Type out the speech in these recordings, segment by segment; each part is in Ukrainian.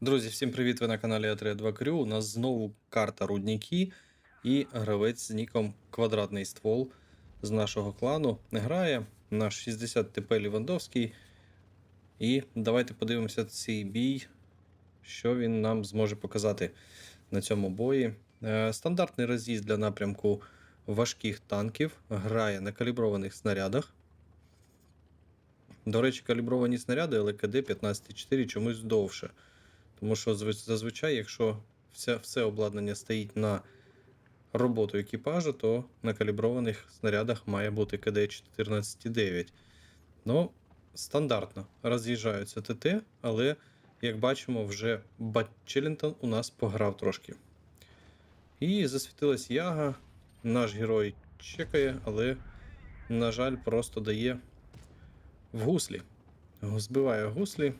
Друзі, всім привіт! Ви на каналі А32 Крю. У нас знову карта Рудніки і гравець з ніком Квадратний ствол з нашого клану грає наш 60 ТП Лівандовський. І давайте подивимося цей бій, що він нам зможе показати на цьому бої. Е, Стандартний роз'їзд для напрямку важких танків. Грає на каліброваних снарядах. До речі, калібровані снаряди, але КД 15,4 чомусь довше. Тому що зазвичай, якщо все, все обладнання стоїть на роботу екіпажу, то на каліброваних снарядах має бути КД 14,9. Ну, стандартно роз'їжджаються ТТ, але, як бачимо, вже Бат Челлінтон у нас пограв трошки. І засвітилась яга. Наш герой чекає, але, на жаль, просто дає в гуслі. Збиває гуслі.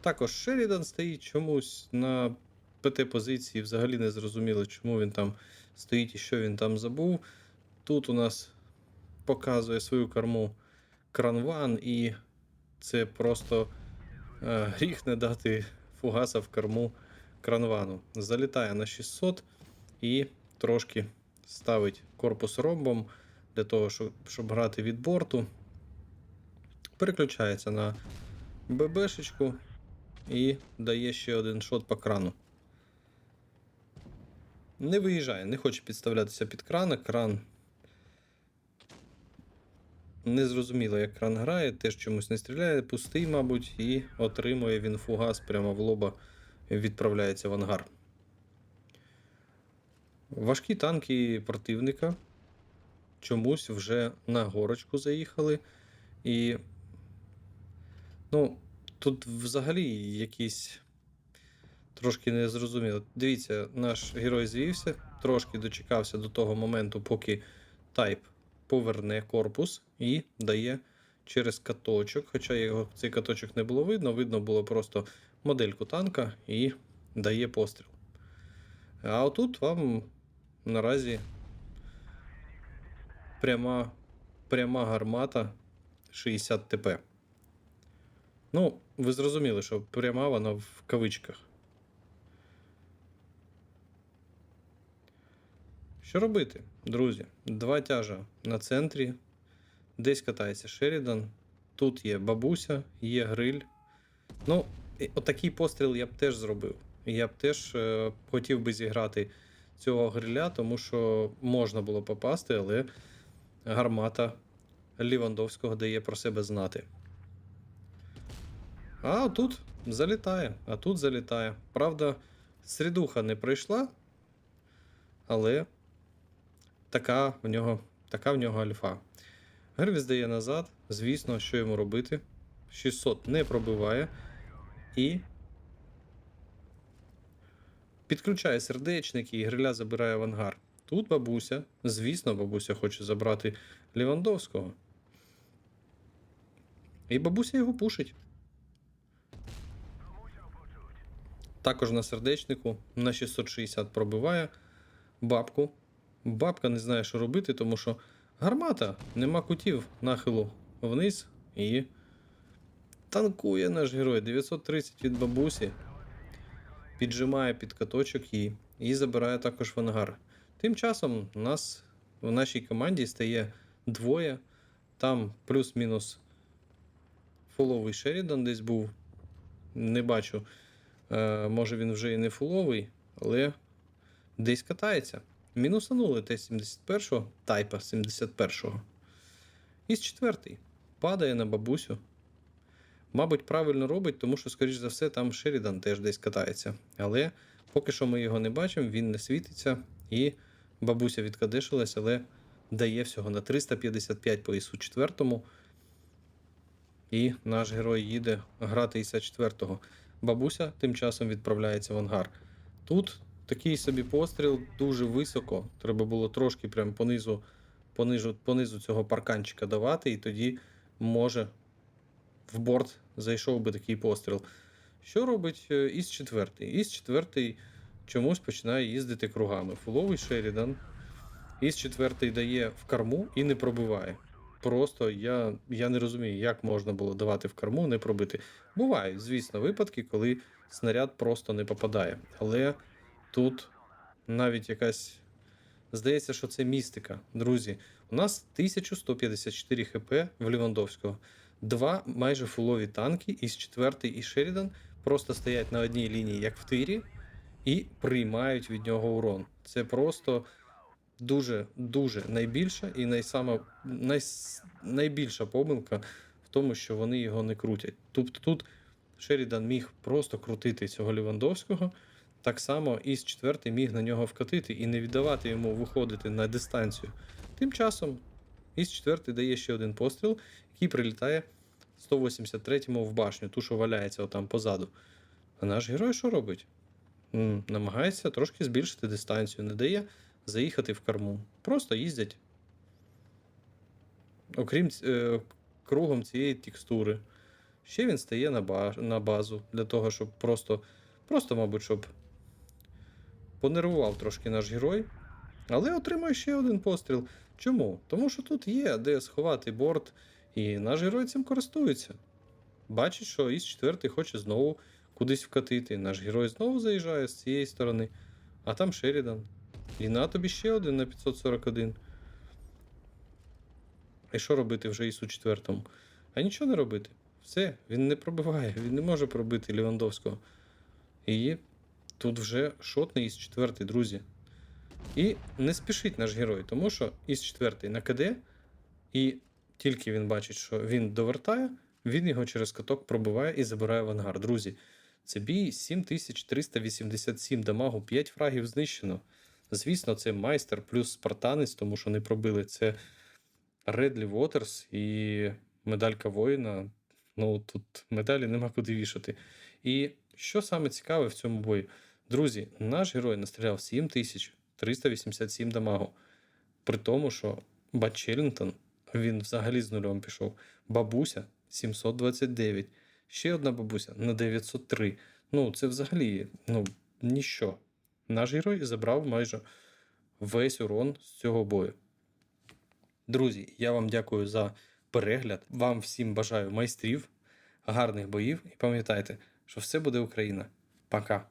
Також Шерідан стоїть чомусь на ПТ-позиції, взагалі не зрозуміло, чому він там стоїть і що він там забув. Тут у нас показує свою корму кранван, і це просто е, гріх не дати фугаса в корму кранвану. Залітає на 600 і трошки ставить корпус ромбом для того, щоб, щоб грати від борту. Переключається на ББшечку і дає ще один шот по крану. Не виїжджає, не хоче підставлятися під. Кран. Не зрозуміло, як кран грає, теж чомусь не стріляє, пустий, мабуть, і отримує він фугас прямо в лоба, відправляється в ангар. Важкі танки противника чомусь вже на горочку заїхали. І. Ну, тут взагалі якісь трошки незрозуміло. Дивіться, наш герой звівся, трошки дочекався до того моменту, поки тайп поверне корпус і дає через каточок. Хоча його цей каточок не було видно, видно було просто модельку танка і дає постріл. А отут вам наразі пряма, пряма гармата 60 ТП. Ну, ви зрозуміли, що пряма вона в кавичках. Що робити, друзі? Два тяжа на центрі. Десь катається Шерідан. Тут є бабуся, є гриль. Ну, отакий постріл я б теж зробив. Я б теж е, хотів би зіграти цього гриля, тому що можна було попасти, але гармата Лівандовського дає про себе знати. А тут залітає, а тут залітає. Правда, срідуха не пройшла, але така в нього, така в нього альфа. Гервіс дає назад. Звісно, що йому робити. 600 не пробиває. І підключає сердечники і гриля забирає в. Тут бабуся, звісно, бабуся хоче забрати Лівандовського. І бабуся його пушить. Також на сердечнику на 660 пробиває бабку. Бабка не знає, що робити, тому що гармата, нема кутів нахилу вниз і танкує наш герой. 930 від бабусі. Піджимає під каточок її і забирає також в ангар. Тим часом у нас в нашій команді стає двоє. Там плюс-мінус фуловий Шерідан десь був. Не бачу. Е, може він вже і не фуловий, але десь катається. Мінусанули Т-71, тайпа 71-го. Із четвертий. Падає на бабусю. Мабуть, правильно робить, тому що, скоріш за все, там Шерідан теж десь катається. Але поки що ми його не бачимо, він не світиться. І бабуся відкадешилась, але дає всього на 355 по ісу четвертому. І наш герой їде грати іса четвертого. Бабуся тим часом відправляється в ангар. Тут такий собі постріл дуже високо. Треба було трошки прям понизу, понизу, понизу цього парканчика давати, і тоді може в борт зайшов би такий постріл. Що робить е, із четвертий? Із четвертий чомусь починає їздити кругами. Фуловий Шерідан. Із четвертий дає в корму і не пробиває. Просто я, я не розумію, як можна було давати в корму, не пробити. Бувають, звісно, випадки, коли снаряд просто не попадає. Але тут навіть якась. Здається, що це містика. Друзі, у нас 1154 хп в Лівандовського. Два майже фулові танки, із четвертий і Шерідан просто стоять на одній лінії, як в тирі, і приймають від нього урон. Це просто дуже, дуже найбільша і найсама, най, найбільша помилка в тому, що вони його не крутять. Тобто тут Шерідан міг просто крутити цього Лівандовського. Так само із четвертий міг на нього вкатити і не віддавати йому виходити на дистанцію. Тим часом із четвертий дає ще один постріл, який прилітає 183-му в башню, ту, що валяється отам позаду. А наш герой що робить? Намагається трошки збільшити дистанцію, не дає заїхати в корму. Просто їздять. Окрім е, кругом цієї текстури. Ще він стає на, ба- на базу для того, щоб просто, просто, мабуть, щоб понервував трошки наш герой. Але отримує ще один постріл. Чому? Тому що тут є де сховати борт, і наш герой цим користується. Бачить, що із четвертий хоче знову кудись вкатити. Наш герой знову заїжджає з цієї сторони, а там Шерідан. І на тобі ще один на 541. І що робити вже із у четвертому? А нічого не робити. Все, він не пробиває, він не може пробити Лівандовського. І тут вже шотний із четвертий, друзі. І не спішить наш герой, тому що із четвертий на КД, і тільки він бачить, що він довертає, він його через каток пробиває і забирає в ангар. Друзі, це бій 7387 дамагу, 5 фрагів знищено. Звісно, це майстер плюс спартанець, тому що не пробили. Це Редлі Вотерс і медалька воїна. Ну, тут медалі нема куди вішати. І що саме цікаве в цьому бою? Друзі, наш герой настріляв 7387 дамагу. При тому, що Бат Челлінтон, він взагалі з нульом пішов. Бабуся 729. Ще одна бабуся на 903. Ну, це взагалі ну, ніщо. Наш герой забрав майже весь урон з цього бою. Друзі, я вам дякую за перегляд. Вам всім бажаю майстрів, гарних боїв і пам'ятайте, що все буде Україна. Пока.